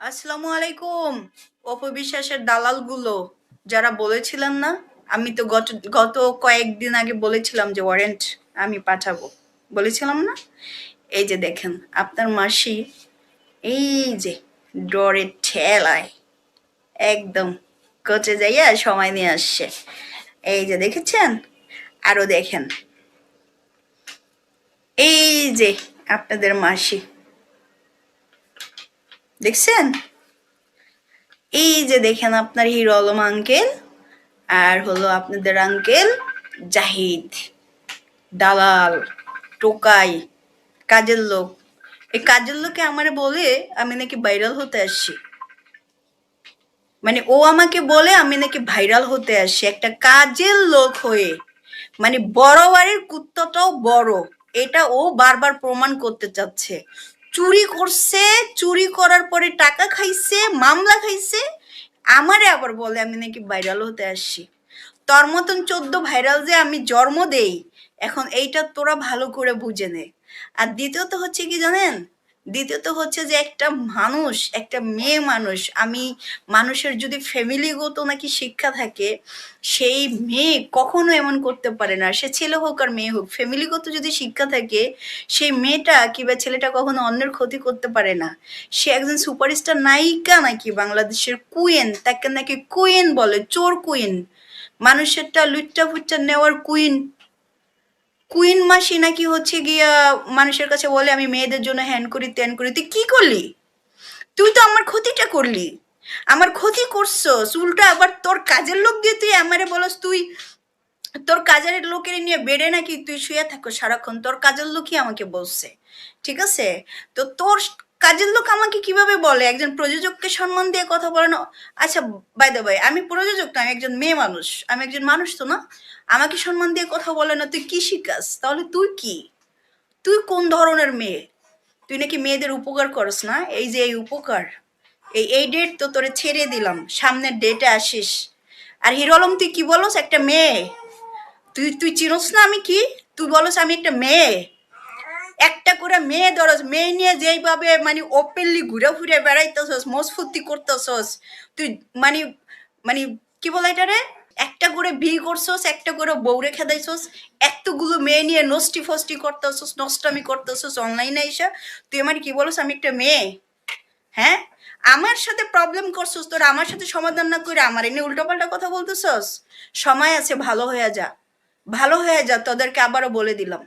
আসসালামু আলাইকুম। অপবিশ্বাসের দালালগুলো, যারা বলেছিলেন না, আমি তো গত গত কয়েকদিন আগে বলেছিলাম যে ওয়ারেন্ট আমি পাঠাবো। বলেছিলাম না? এই যে দেখেন, আপনার মাসি, এই যে ডরে ঠেলায় একদম কোচে যাইয়া সময় নিয়ে আসছে। এই যে দেখেছেন? আরও দেখেন। এই যে আপনাদের মাসি দেখছেন? এই যে দেখেন আপনার হিরো আলম আঙ্কেল আর হলো আপনাদের আঙ্কেল জাহিদ, দালাল, টোকাই, কাজের লোক। এই কাজের লোকে আমারে বলে আমি নাকি ভাইরাল হতে আসছি। মানে ও আমাকে বলে আমি নাকি ভাইরাল হতে আসছি। একটা কাজের লোক হয়ে। মানে বড় বাড়ির কুত্তাটাও বড়। এটা ও বারবার প্রমাণ করতে চাচ্ছে। চুরি করছে, চুরি করার পরে টাকা খাইছে, মামলা খাইছে। আমারে আবার বলে, আমি নাকি ভাইরাল হতে আসছি। তোর মতন চোদ্দ ভাইরাল যে আমি জন্ম দেই, এখন এইটা তোরা ভালো করে বুঝে নে। আর দ্বিতীয়ত হচ্ছে কি জানেন? দ্বিতীয়ত হচ্ছে যে একটা মানুষ, একটা মেয়ে মানুষ, আমি মানুষের যদি ফ্যামিলিগত নাকি শিক্ষা থাকে, সেই মেয়ে কখনো এমন করতে পারে না। সে ছেলে হোক আর মেয়ে হোক ফ্যামিলিগত যদি শিক্ষা থাকে, সেই মেয়েটা কিংবা ছেলেটা কখনো অন্যের ক্ষতি করতে পারে না। সে একজন সুপারস্টার নায়িকা নাকি বাংলাদেশের কুইন তাকে নাকি কুইন বলে, চোর কুইন মানুষেরটা লুচ্চা ফুচ্চা নেওয়ার কুইন কুইন মাসি নাকি হচ্ছে গিয়া মানুষের কাছে বলে, আমি মেয়েদের জন্য হ্যান করি ত্যান করি। তুই কি করলি? তুই তো আমার ক্ষতিটা করলি। আমার ক্ষতি করছ। চুলটা আবার তোর কাজের লোক দিয়ে তুই আমারে বলস, তুই তোর কাজের লোকের নিয়ে বেড়ে নাকি তুই শুয়ে থাকো সারাক্ষণ। তোর কাজের লোকই আমাকে বলছে। ঠিক আছে? তো তোর কাজের লোক আমাকে কীভাবে বলে? একজন প্রযোজককে সম্মান দিয়ে কথা বলে না আচ্ছা বাই দ্য বাই আমি প্রযোজক না, আমি একজন মেয়ে মানুষ। আমি একজন মানুষ তো না? আমাকে সম্মান দিয়ে কথা বলে না তুই কি শিখাস? তাহলে তুই কি? তুই কোন ধরনের মেয়ে? তুই নাকি মেয়েদের উপকার করস না? এই যে এই উপকার, এই এই ডেট তো তোরে ছেড়ে দিলাম, সামনের ডেটে আসিস। আর হিরো আলম, তুই কি বলস? একটা মেয়ে। তুই তুই চিনস না আমি কি? তুই বলস আমি একটা মেয়ে। একটা করে মেয়ে ধরস, মেয়ে নিয়ে যেইভাবে মানে ওপেনলি ঘুরে ঘুরে বেড়াইতেছস মোস ফুর্তি করতেছস, তুই মানে মানে কি বলে এটা রে একটা করে বি করছস, একটা করে বউরে খেদাইছস এতগুলো মেয়ে নিয়ে নষ্টি ফষ্টি করতেছস, নষ্টামি করতেছস অনলাইনে এসে, তুই আমার কি বলস, আমি একটা মেয়ে হ্যাঁ? আমার সাথে প্রবলেম করছস, তোর আমার সাথে সমাধান না করে আমার এনে উল্টোপাল্টা কথা বলতেছস? সময় আছে, ভালো হয়ে যা, ভালো হয়ে যা, তোদেরকে আবারও বলে দিলাম।